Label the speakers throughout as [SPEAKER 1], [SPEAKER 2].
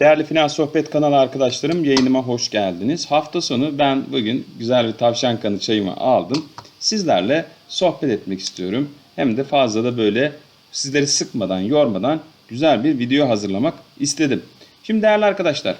[SPEAKER 1] Değerli Finans Sohbet kanalı arkadaşlarım yayınıma hoş geldiniz. Hafta sonu ben bugün güzel bir tavşan kanı çayımı aldım. Sizlerle sohbet etmek istiyorum. Hem de fazla da böyle sizleri sıkmadan, yormadan güzel bir video hazırlamak istedim. Şimdi değerli arkadaşlar,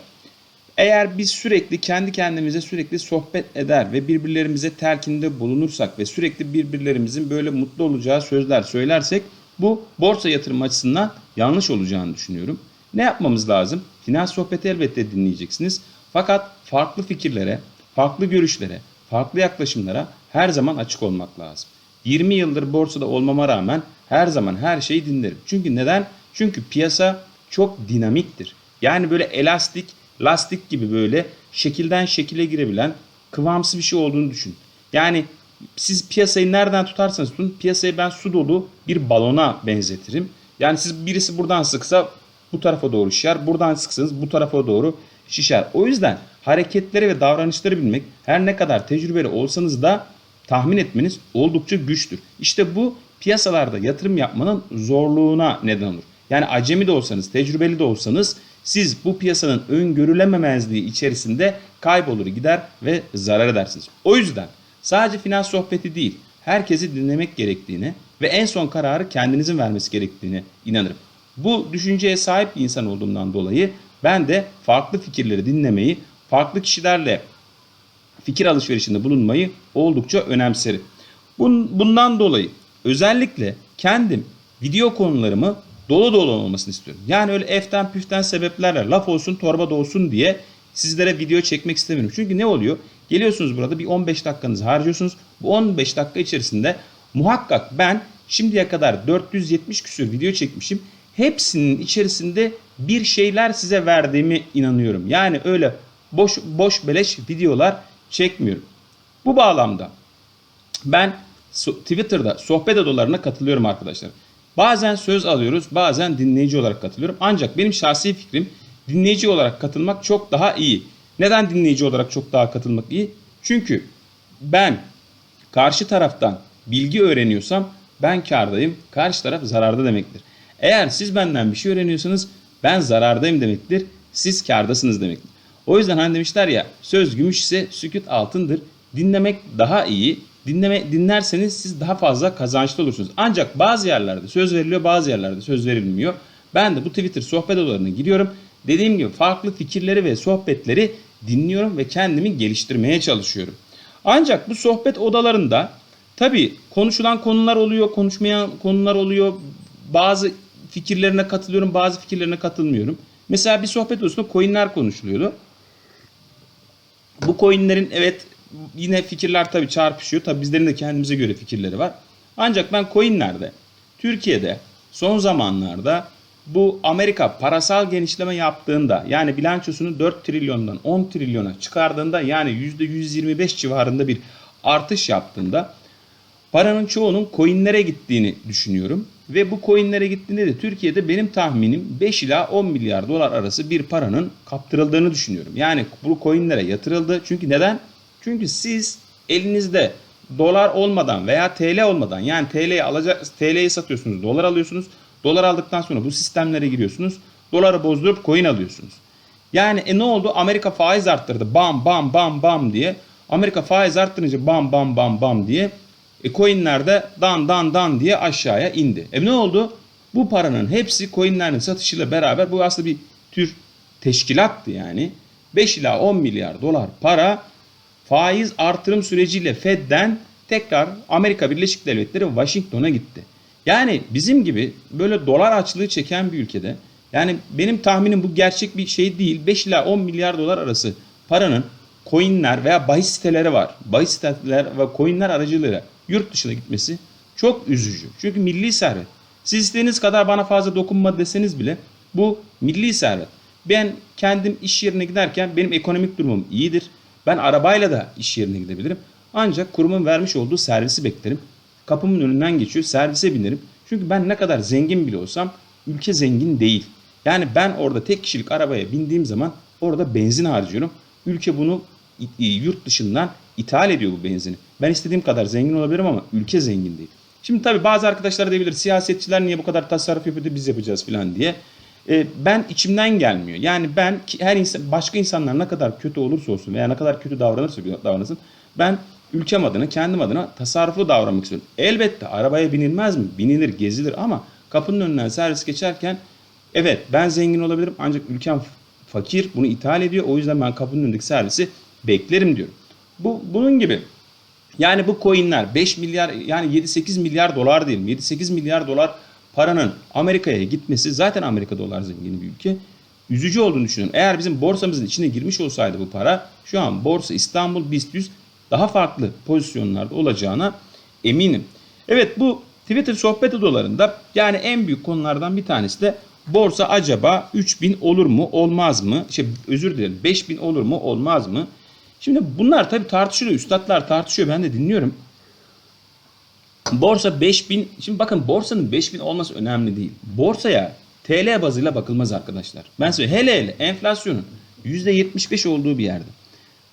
[SPEAKER 1] eğer biz sürekli kendi kendimize sürekli sohbet eder ve birbirlerimize telkinde bulunursak ve sürekli birbirlerimizin böyle mutlu olacağı sözler söylersek bu borsa yatırım açısından yanlış olacağını düşünüyorum. Ne yapmamız lazım? Finans sohbeti elbette dinleyeceksiniz. Fakat farklı fikirlere, farklı görüşlere, farklı yaklaşımlara her zaman açık olmak lazım. 20 yıldır borsada olmama rağmen her zaman her şeyi dinlerim. Çünkü neden? Çünkü piyasa çok dinamiktir. Yani böyle elastik, lastik gibi böyle şekilden şekile girebilen kıvamsız bir şey olduğunu düşün. Yani siz piyasayı nereden tutarsanız tutun piyasayı ben su dolu bir balona benzetirim. Yani siz birisi buradan sıksa bu tarafa doğru şişer. Buradan sıksanız bu tarafa doğru şişer. O yüzden hareketleri ve davranışları bilmek her ne kadar tecrübeli olsanız da tahmin etmeniz oldukça güçtür. İşte bu piyasalarda yatırım yapmanın zorluğuna neden olur. Yani acemi de olsanız, tecrübeli de olsanız siz bu piyasanın öngörülememezliği içerisinde kaybolur gider ve zarar edersiniz. O yüzden sadece finans sohbeti değil, herkesi dinlemek gerektiğine ve en son kararı kendinizin vermesi gerektiğine inanırım. Bu düşünceye sahip bir insan olduğumdan dolayı ben de farklı fikirleri dinlemeyi, farklı kişilerle fikir alışverişinde bulunmayı oldukça önemserim. Bundan dolayı özellikle kendim video konularımı dolu dolu olmasını istiyorum. Yani öyle eften püften sebeplerle laf olsun torba da olsun diye sizlere video çekmek istemiyorum. Çünkü ne oluyor? Geliyorsunuz burada bir 15 dakikanızı harcıyorsunuz. Bu 15 dakika içerisinde muhakkak ben şimdiye kadar 470 küsür video çekmişim. Hepsinin içerisinde bir şeyler size verdiğimi inanıyorum. Yani öyle boş boş beleş videolar çekmiyorum. Bu bağlamda ben Twitter'da sohbet odalarına katılıyorum arkadaşlar. Bazen söz alıyoruz, bazen dinleyici olarak katılıyorum. Ancak benim şahsi fikrim dinleyici olarak katılmak çok daha iyi. Neden dinleyici olarak çok daha katılmak iyi? Çünkü ben karşı taraftan bilgi öğreniyorsam ben kardayım, karşı taraf zararda demektir. Eğer siz benden bir şey öğreniyorsanız ben zarardayım demektir, siz kardasınız demektir. O yüzden hani demişler ya söz gümüş ise sükut altındır. Dinlemek daha iyi. Dinleme, dinlerseniz siz daha fazla kazançlı olursunuz. Ancak bazı yerlerde söz veriliyor bazı yerlerde söz verilmiyor. Ben de bu Twitter sohbet odalarına giriyorum. Dediğim gibi farklı fikirleri ve sohbetleri dinliyorum ve kendimi geliştirmeye çalışıyorum. Ancak bu sohbet odalarında tabii konuşulan konular oluyor, konuşmayan konular oluyor. Bazı fikirlerine katılıyorum, bazı fikirlerine katılmıyorum. Mesela bir sohbet odasında coinler konuşuluyordu. Bu coinlerin evet yine fikirler tabii çarpışıyor. Tabii bizlerin de kendimize göre fikirleri var. Ancak ben coinlerde Türkiye'de son zamanlarda bu Amerika parasal genişleme yaptığında yani bilançosunu 4 trilyondan 10 trilyona çıkardığında yani %125 civarında bir artış yaptığında paranın çoğunun coinlere gittiğini düşünüyorum. Ve bu coinlere gittiğinde de Türkiye'de benim tahminim 5 ila 10 milyar dolar arası bir paranın kaptırıldığını düşünüyorum. Yani bu coinlere yatırıldı. Çünkü neden? Çünkü siz elinizde dolar olmadan veya TL olmadan yani TL'yi alacak TL'yi satıyorsunuz, dolar alıyorsunuz. Dolar aldıktan sonra bu sistemlere giriyorsunuz. Doları bozdurup coin alıyorsunuz. Yani e ne oldu? Amerika faiz arttırdı. Bam bam bam bam diye. Amerika faiz arttırınca bam bam bam bam diye e coinler de dan dan dan diye aşağıya indi. E ne oldu? Bu paranın hepsi coinlerin satışıyla beraber bu aslında bir tür teşkilattı yani. 5 ila 10 milyar dolar para faiz artırım süreciyle Fed'den tekrar Amerika Birleşik Devletleri Washington'a gitti. Yani bizim gibi böyle dolar açlığı çeken bir ülkede yani benim tahminim bu gerçek bir şey değil. 5 ila 10 milyar dolar arası paranın coinler veya bahis siteleri var. Bahis siteler ve coinler aracılığıyla yurt dışına gitmesi çok üzücü. Çünkü milli servet. Siz istediğiniz kadar bana fazla dokunma deseniz bile bu milli servet. Ben kendim iş yerine giderken benim ekonomik durumum iyidir. Ben arabayla da iş yerine gidebilirim. Ancak kurumun vermiş olduğu servisi beklerim. Kapımın önünden geçiyor, servise binerim. Çünkü ben ne kadar zengin bile olsam ülke zengin değil. Yani ben orada tek kişilik arabaya bindiğim zaman orada benzin harcıyorum. Ülke bunu yurt dışından ithal ediyor bu benzini. Ben istediğim kadar zengin olabilirim ama ülke zengin değil. Şimdi tabii bazı arkadaşlar diyebilir siyasetçiler niye bu kadar tasarruf yapıyor biz yapacağız falan diye. e, ben içimden gelmiyor. Yani ben her insan başka insanlar ne kadar kötü olursa olsun veya ne kadar kötü davranırsa davranırsın ben ülkem adına kendim adına tasarruflu davranmak istiyorum. Elbette arabaya binilmez mi? Binilir, gezilir ama kapının önünden servis geçerken evet ben zengin olabilirim ancak ülkem fakir bunu ithal ediyor. O yüzden ben kapının önündeki servisi beklerim diyorum. Bu bunun gibi yani bu coinler 5 milyar yani 7-8 milyar dolar diyelim. 7-8 milyar dolar paranın Amerika'ya gitmesi zaten Amerika dolar zengin bir ülke. Üzücü olduğunu düşünüyorum. Eğer bizim borsamızın içine girmiş olsaydı bu para şu an borsa İstanbul BIST 100 daha farklı pozisyonlarda olacağına eminim. Evet bu Twitter sohbet odalarında yani en büyük konulardan bir tanesi de borsa acaba 3000 olur mu olmaz mı? Şey, özür dilerim 5000 olur mu olmaz mı? Şimdi bunlar tabii tartışılıyor. Üstadlar tartışıyor. Ben de dinliyorum. Borsa 5000. Şimdi bakın borsanın 5000 olması önemli değil. Borsaya TL bazıyla bakılmaz arkadaşlar. Ben size hele hele enflasyonun %75 olduğu bir yerde.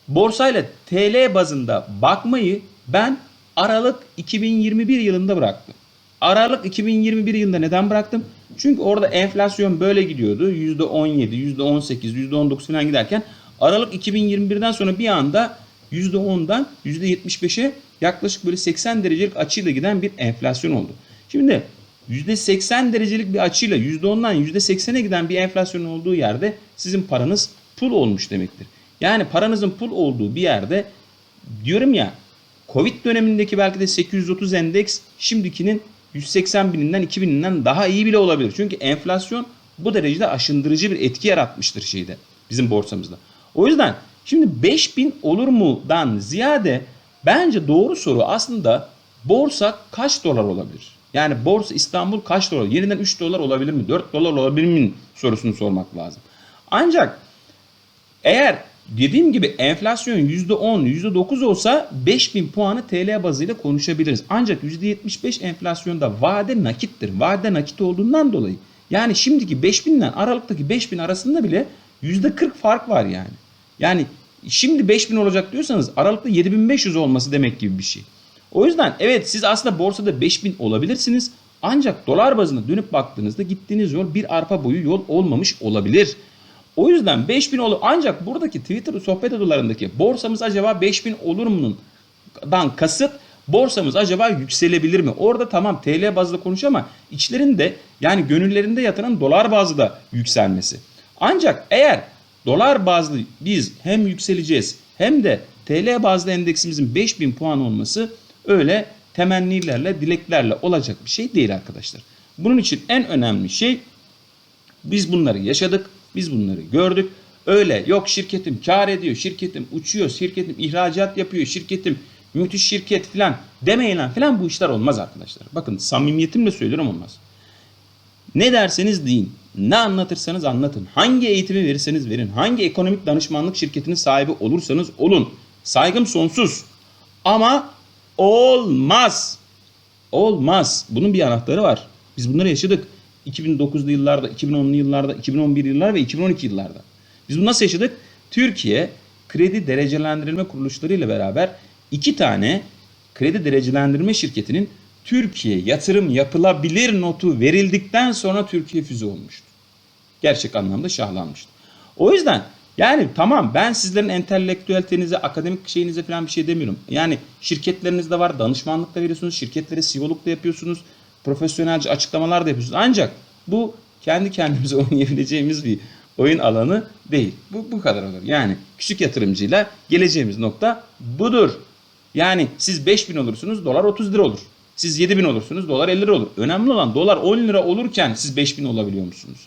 [SPEAKER 1] Borsayla TL bazında bakmayı ben Aralık 2021 yılında bıraktım. Aralık 2021 yılında neden bıraktım? Çünkü orada enflasyon böyle gidiyordu. %17, %18, %19 falan giderken Aralık 2021'den sonra bir anda %10'dan %75'e yaklaşık böyle 80 derecelik açıyla giden bir enflasyon oldu. Şimdi %80 derecelik bir açıyla %10'dan %80'e giden bir enflasyon olduğu yerde sizin paranız pul olmuş demektir. Yani paranızın pul olduğu bir yerde diyorum ya Covid dönemindeki belki de 830 endeks şimdikinin 180 bininden 2000'inden daha iyi bile olabilir. Çünkü enflasyon bu derecede aşındırıcı bir etki yaratmıştır şeyde bizim borsamızda. O yüzden şimdi 5000 olur mudan ziyade bence doğru soru aslında borsa kaç dolar olabilir? Yani borsa İstanbul kaç dolar? Yeniden 3 dolar olabilir mi? 4 dolar olabilir mi? sorusunu sormak lazım. Ancak eğer dediğim gibi enflasyon %10, %9 olsa 5000 puanı TL bazıyla konuşabiliriz. Ancak %75 enflasyonda vade nakittir. Vade nakit olduğundan dolayı yani şimdiki 5000 ile Aralık'taki 5000 arasında bile %40 fark var yani. Yani şimdi 5000 olacak diyorsanız Aralık'ta 7500 olması demek gibi bir şey. O yüzden evet siz aslında borsada 5000 olabilirsiniz. Ancak dolar bazında dönüp baktığınızda gittiğiniz yol bir arpa boyu yol olmamış olabilir. O yüzden 5000 olur. Ancak buradaki Twitter sohbet odalarındaki borsamız acaba 5000 olur mu'nun dan kasıt borsamız acaba yükselebilir mi? Orada tamam TL bazlı konuşuyor ama içlerinde yani gönüllerinde yatanın dolar bazlı da yükselmesi. Ancak eğer dolar bazlı biz hem yükseleceğiz hem de TL bazlı endeksimizin 5000 puan olması öyle temennilerle, dileklerle olacak bir şey değil arkadaşlar. Bunun için en önemli şey biz bunları yaşadık, biz bunları gördük. Öyle yok şirketim kar ediyor, şirketim uçuyor, şirketim ihracat yapıyor, şirketim müthiş şirket falan demeyin lan falan bu işler olmaz arkadaşlar. Bakın samimiyetimle söylüyorum olmaz. Ne derseniz deyin, ne anlatırsanız anlatın, hangi eğitimi verirseniz verin, hangi ekonomik danışmanlık şirketinin sahibi olursanız olun. Saygım sonsuz. Ama olmaz. Olmaz. Bunun bir anahtarı var. Biz bunları yaşadık. 2009'lu yıllarda, 2010'lu yıllarda, 2011 yıllarda ve 2012 yıllarda. Biz bunu nasıl yaşadık? Türkiye kredi derecelendirme kuruluşları ile beraber iki tane kredi derecelendirme şirketinin Türkiye yatırım yapılabilir notu verildikten sonra Türkiye füze olmuştu. Gerçek anlamda şahlanmıştı. O yüzden yani tamam ben sizlerin entelektüelitenize, akademik şeyinize falan bir şey demiyorum. Yani şirketlerinizde var, danışmanlık da veriyorsunuz, şirketlere CEO'luk da yapıyorsunuz, profesyonelce açıklamalar da yapıyorsunuz. Ancak bu kendi kendimize oynayabileceğimiz bir oyun alanı değil. Bu, bu kadar olur. Yani küçük yatırımcıyla geleceğimiz nokta budur. Yani siz 5000 olursunuz dolar 30 lira olur. Siz 7000 olursunuz dolar 50 lira olur. Önemli olan dolar 10 lira olurken siz 5000 olabiliyor musunuz?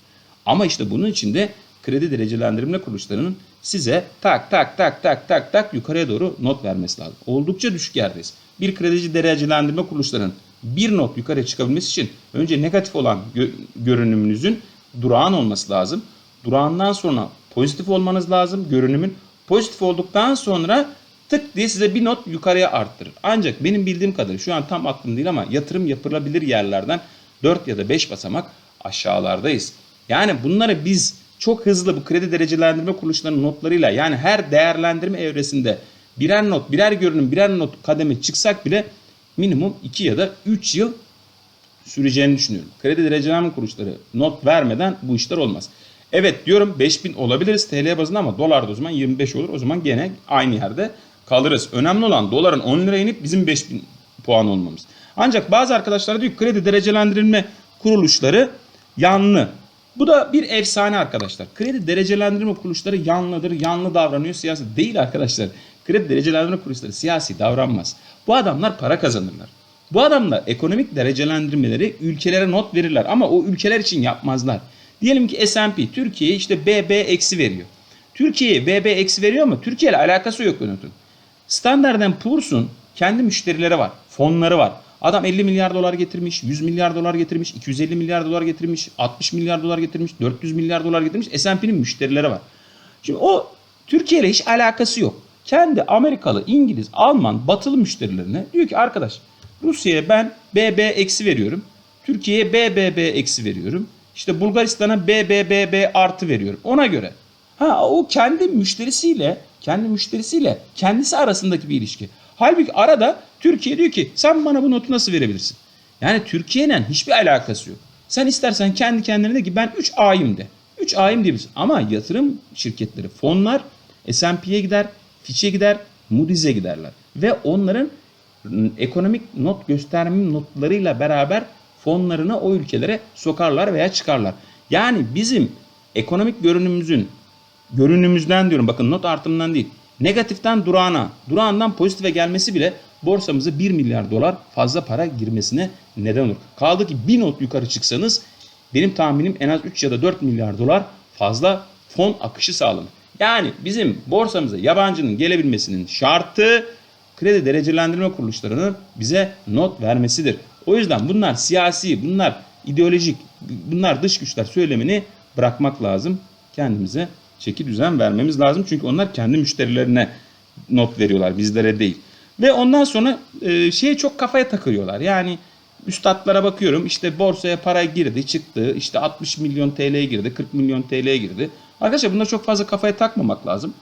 [SPEAKER 1] Ama işte bunun için de kredi derecelendirme kuruluşlarının size tak tak tak tak tak tak yukarıya doğru not vermesi lazım. Oldukça düşük yerdeyiz. Bir kredici derecelendirme kuruluşlarının bir not yukarıya çıkabilmesi için önce negatif olan gö- görünümünüzün durağan olması lazım. Durağından sonra pozitif olmanız lazım görünümün. Pozitif olduktan sonra tık diye size bir not yukarıya arttırır. Ancak benim bildiğim kadarıyla şu an tam aklım değil ama yatırım yapılabilir yerlerden 4 ya da 5 basamak aşağılardayız. Yani bunları biz çok hızlı bu kredi derecelendirme kuruluşlarının notlarıyla yani her değerlendirme evresinde birer not, birer görünüm, birer not kademe çıksak bile minimum 2 ya da 3 yıl süreceğini düşünüyorum. Kredi derecelenme kuruluşları not vermeden bu işler olmaz. Evet diyorum 5000 olabiliriz TL bazında ama dolar da o zaman 25 olur. O zaman gene aynı yerde kalırız. Önemli olan doların 10 lira inip bizim 5000 puan olmamız. Ancak bazı arkadaşlar diyor kredi derecelendirilme kuruluşları yanlı. Bu da bir efsane arkadaşlar. Kredi derecelendirme kuruluşları yanlıdır, yanlı davranıyor siyasi. Değil arkadaşlar. Kredi derecelendirme kuruluşları siyasi davranmaz. Bu adamlar para kazanırlar. Bu adamlar ekonomik derecelendirmeleri ülkelere not verirler ama o ülkeler için yapmazlar. Diyelim ki S&P Türkiye'ye işte BB eksi veriyor. Türkiye'ye BB eksi veriyor ama Türkiye ile alakası yok yönetim. Standard Poor's'un kendi müşterileri var, fonları var. Adam 50 milyar dolar getirmiş, 100 milyar dolar getirmiş, 250 milyar dolar getirmiş, 60 milyar dolar getirmiş, 400 milyar dolar getirmiş. S&P'nin müşterileri var. Şimdi o Türkiye ile hiç alakası yok. Kendi Amerikalı, İngiliz, Alman, batılı müşterilerine diyor ki arkadaş Rusya'ya ben BB eksi veriyorum. Türkiye'ye BBB eksi veriyorum. İşte Bulgaristan'a BBBB artı veriyorum. Ona göre. Ha o kendi müşterisiyle, kendi müşterisiyle kendisi arasındaki bir ilişki. Halbuki arada Türkiye diyor ki sen bana bu notu nasıl verebilirsin? Yani Türkiye'yle hiçbir alakası yok. Sen istersen kendi kendine de ki ben 3 A'yım de. 3 A'yım diyebilirsin. Ama yatırım şirketleri, fonlar S&P'ye gider, Fitch'e gider, Moody's'e giderler. Ve onların ekonomik not gösterme notlarıyla beraber fonlarını o ülkelere sokarlar veya çıkarlar. Yani bizim ekonomik görünümümüzün görünümüzden diyorum bakın not artımından değil. Negatiften durağına, durağından pozitife gelmesi bile borsamıza 1 milyar dolar fazla para girmesine neden olur. Kaldı ki bir not yukarı çıksanız benim tahminim en az 3 ya da 4 milyar dolar fazla fon akışı sağlanır. Yani bizim borsamıza yabancının gelebilmesinin şartı kredi derecelendirme kuruluşlarının bize not vermesidir. O yüzden bunlar siyasi, bunlar ideolojik, bunlar dış güçler söylemini bırakmak lazım. Kendimize çeki düzen vermemiz lazım. Çünkü onlar kendi müşterilerine not veriyorlar, bizlere değil. Ve ondan sonra e, şeye çok kafaya takıyorlar. Yani üstadlara bakıyorum işte borsaya para girdi çıktı işte 60 milyon TL girdi 40 milyon TL girdi. Arkadaşlar bunları çok fazla kafaya takmamak lazım.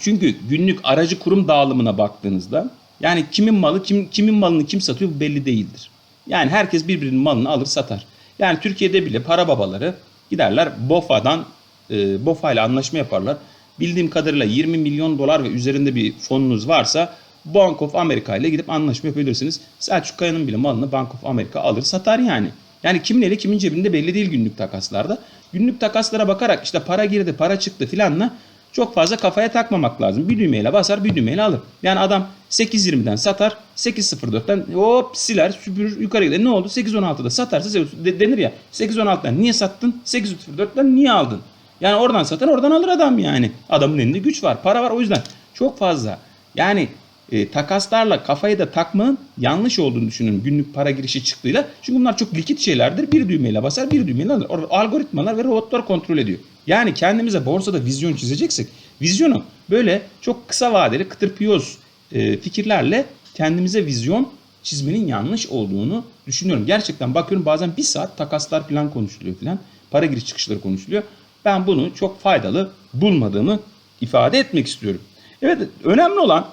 [SPEAKER 1] Çünkü günlük aracı kurum dağılımına baktığınızda yani kimin malı kim kimin malını kim satıyor belli değildir. Yani herkes birbirinin malını alır satar. Yani Türkiye'de bile para babaları giderler BOFA'dan e, BOFA ile anlaşma yaparlar. Bildiğim kadarıyla 20 milyon dolar ve üzerinde bir fonunuz varsa Bank of America ile gidip anlaşma yapabilirsiniz. Selçuk Kaya'nın bile malını Bank of America alır satar yani. Yani kimin eli kimin cebinde belli değil günlük takaslarda. Günlük takaslara bakarak işte para girdi para çıktı filanla çok fazla kafaya takmamak lazım. Bir düğmeyle basar bir düğmeyle alır. Yani adam 8.20'den satar 8.04'ten hop siler süpürür yukarı gider. Ne oldu 8.16'da satarsa de- denir ya 8.16'dan niye sattın 8.04'ten niye aldın? Yani oradan satan oradan alır adam yani. Adamın elinde güç var para var o yüzden çok fazla. Yani e, takaslarla kafayı da takmanın yanlış olduğunu düşünün günlük para girişi çıktığıyla. Çünkü bunlar çok likit şeylerdir. Bir düğmeyle basar, bir düğmeyle alır. Or- Algoritmalar ve robotlar kontrol ediyor. Yani kendimize borsada vizyon çizeceksek, vizyonu böyle çok kısa vadeli kıtırpiyoz e, fikirlerle kendimize vizyon çizmenin yanlış olduğunu düşünüyorum. Gerçekten bakıyorum bazen bir saat takaslar falan konuşuluyor falan. Para giriş çıkışları konuşuluyor. Ben bunu çok faydalı bulmadığımı ifade etmek istiyorum. Evet önemli olan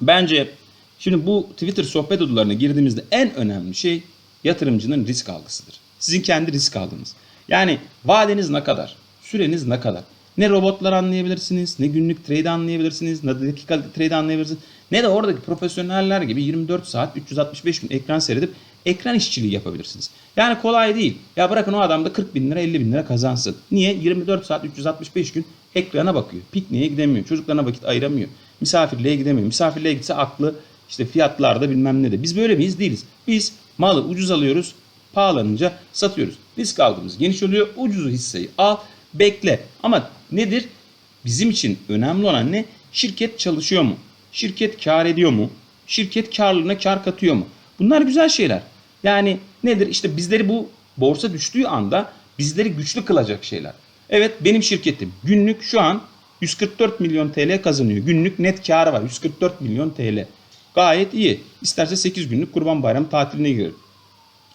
[SPEAKER 1] Bence şimdi bu Twitter sohbet odalarına girdiğimizde en önemli şey yatırımcının risk algısıdır. Sizin kendi risk algınız. Yani vadeniz ne kadar? Süreniz ne kadar? Ne robotlar anlayabilirsiniz, ne günlük trade anlayabilirsiniz, ne dakikalık trade anlayabilirsiniz. Ne de oradaki profesyoneller gibi 24 saat 365 gün ekran seyredip ekran işçiliği yapabilirsiniz. Yani kolay değil. Ya bırakın o adam da 40 bin lira 50 bin lira kazansın. Niye? 24 saat 365 gün ekrana bakıyor. Pikniğe gidemiyor. Çocuklarına vakit ayıramıyor. Misafirliğe gidemiyor. Misafirliğe gitse aklı işte fiyatlarda bilmem ne de. Biz böyle miyiz? Değiliz. Biz malı ucuz alıyoruz. Pahalanınca satıyoruz. Risk algımız geniş oluyor. Ucuzu hisseyi al. Bekle. Ama nedir? Bizim için önemli olan ne? Şirket çalışıyor mu? Şirket kar ediyor mu? Şirket karlılığına kar katıyor mu? Bunlar güzel şeyler. Yani nedir? İşte bizleri bu borsa düştüğü anda bizleri güçlü kılacak şeyler. Evet benim şirketim günlük şu an 144 milyon TL kazanıyor. Günlük net karı var 144 milyon TL. Gayet iyi. İsterse 8 günlük kurban bayramı tatiline girer.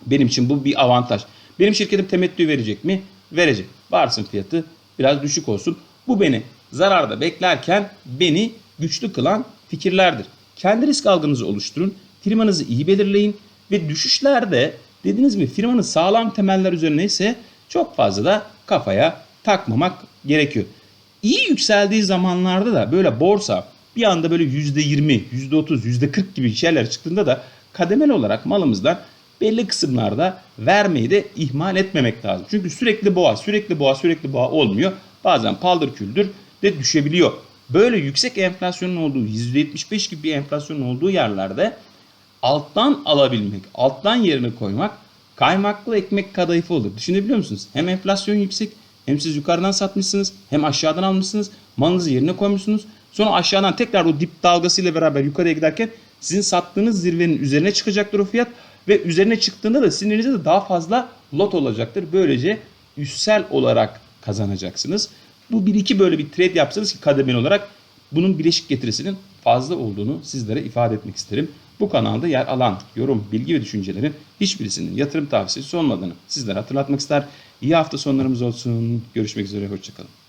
[SPEAKER 1] Benim için bu bir avantaj. Benim şirketim temettü verecek mi? Verecek. Varsın fiyatı biraz düşük olsun. Bu beni zararda beklerken beni güçlü kılan fikirlerdir. Kendi risk algınızı oluşturun. Firmanızı iyi belirleyin. Ve düşüşlerde dediğiniz gibi firmanın sağlam temeller üzerine ise çok fazla da kafaya takmamak gerekiyor. İyi yükseldiği zamanlarda da böyle borsa bir anda böyle %20, %30, %40 gibi şeyler çıktığında da kademeli olarak malımızdan belli kısımlarda vermeyi de ihmal etmemek lazım. Çünkü sürekli boğa, sürekli boğa, sürekli boğa olmuyor. Bazen paldır küldür de düşebiliyor. Böyle yüksek enflasyonun olduğu, %75 gibi bir enflasyonun olduğu yerlerde alttan alabilmek, alttan yerine koymak kaymaklı ekmek kadayıfı olur. Düşünebiliyor musunuz? Hem enflasyon yüksek, hem siz yukarıdan satmışsınız, hem aşağıdan almışsınız, malınızı yerine koymuşsunuz. Sonra aşağıdan tekrar o dip dalgasıyla beraber yukarıya giderken sizin sattığınız zirvenin üzerine çıkacaktır o fiyat ve üzerine çıktığında da sizin elinizde de daha fazla lot olacaktır. Böylece üssel olarak kazanacaksınız. Bu bir iki böyle bir trade yapsanız ki kademeli olarak bunun bileşik getirisinin fazla olduğunu sizlere ifade etmek isterim. Bu kanalda yer alan yorum, bilgi ve düşüncelerin hiçbirisinin yatırım tavsiyesi olmadığını sizlere hatırlatmak ister. İyi hafta sonlarımız olsun. Görüşmek üzere. Hoşçakalın.